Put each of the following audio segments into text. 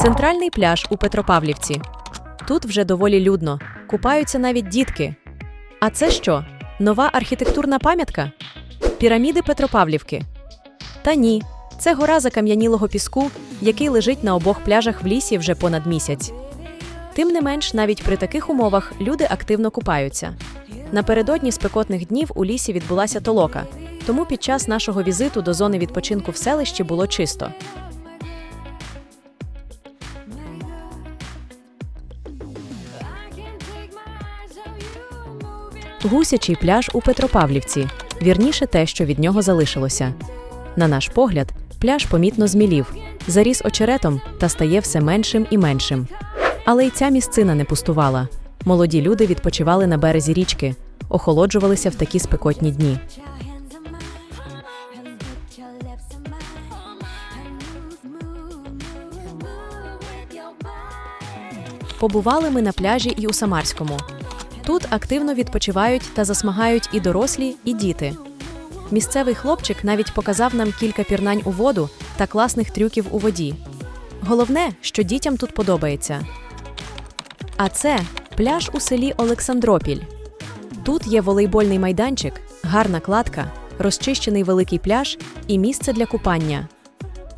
Центральний пляж у Петропавлівці. Тут вже доволі людно. Купаються навіть дітки. А це що? Нова архітектурна пам'ятка? Піраміди Петропавлівки. Та ні, це гора закам'янілого піску, який лежить на обох пляжах в лісі вже понад місяць. Тим не менш, навіть при таких умовах люди активно купаються. Напередодні спекотних днів у лісі відбулася толока, тому під час нашого візиту до зони відпочинку в селищі було чисто. Гусячий пляж у Петропавлівці, вірніше те, що від нього залишилося. На наш погляд, пляж помітно змілів, заріс очеретом та стає все меншим і меншим. Але й ця місцина не пустувала. Молоді люди відпочивали на березі річки, охолоджувалися в такі спекотні дні. Побували ми на пляжі і у Самарському. Тут активно відпочивають та засмагають і дорослі, і діти. Місцевий хлопчик навіть показав нам кілька пірнань у воду та класних трюків у воді. Головне, що дітям тут подобається. А це пляж у селі Олександропіль. Тут є волейбольний майданчик, гарна кладка, розчищений великий пляж і місце для купання.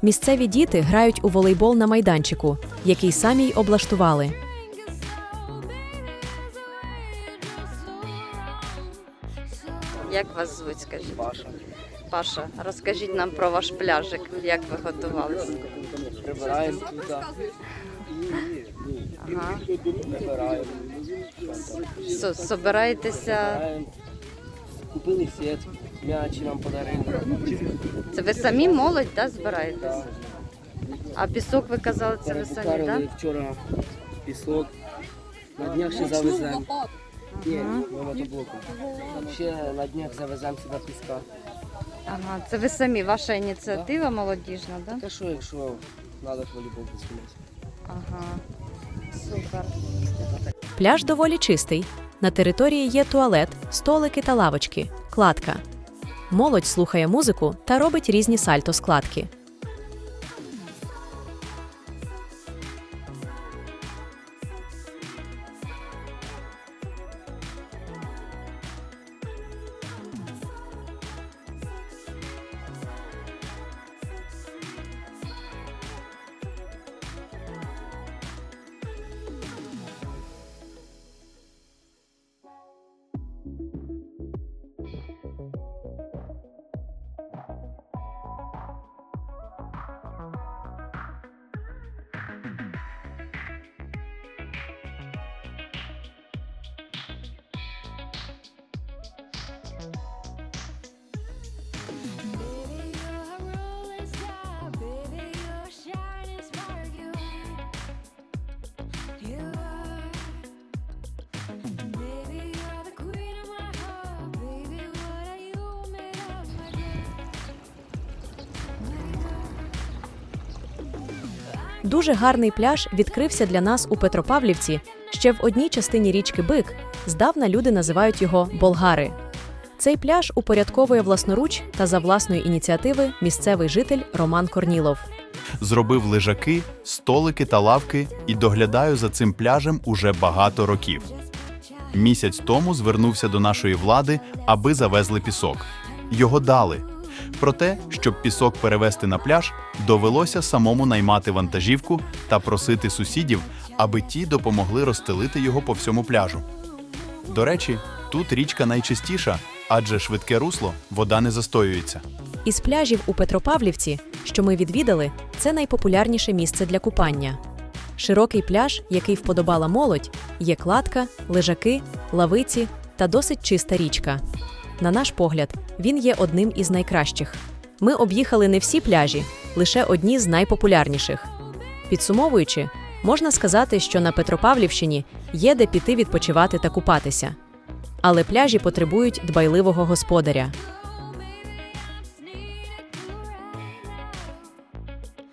Місцеві діти грають у волейбол на майданчику, який самі й облаштували. Як вас звуть, скажіть? Паша. Паша, розкажіть нам про ваш пляжик, як ви готувалися. Прибираємо тут. Ага. Прибираємо. Со- Собираєтеся. Прибираємо. Купили сітку, м'ячі нам подарили. Це ви самі молодь, да, збираєтесь? А пісок ви казали, це ви самі, Перебукарили так? вчора пісок. На днях ще завеземо. Ще на днях завеземо сюди піска. Ага, це ви самі, ваша ініціатива молодіжна, так? Та що, якщо треба волейбол посміти? Ага. Супер. Пляж доволі чистий. На території є туалет, столики та лавочки, кладка. Молодь слухає музику та робить різні сальто Дуже гарний пляж відкрився для нас у Петропавлівці ще в одній частині річки Бик. Здавна люди називають його Болгари. Цей пляж упорядковує власноруч та за власної ініціативи місцевий житель Роман Корнілов. Зробив лежаки, столики та лавки і доглядаю за цим пляжем уже багато років. Місяць тому звернувся до нашої влади, аби завезли пісок. Його дали. Проте, щоб пісок перевезти на пляж, довелося самому наймати вантажівку та просити сусідів, аби ті допомогли розстелити його по всьому пляжу. До речі, тут річка найчистіша, адже швидке русло вода не застоюється. Із пляжів у Петропавлівці, що ми відвідали, це найпопулярніше місце для купання. Широкий пляж, який вподобала молодь, є кладка, лежаки, лавиці та досить чиста річка. На наш погляд, він є одним із найкращих. Ми об'їхали не всі пляжі, лише одні з найпопулярніших. Підсумовуючи, можна сказати, що на Петропавлівщині є де піти відпочивати та купатися. Але пляжі потребують дбайливого господаря.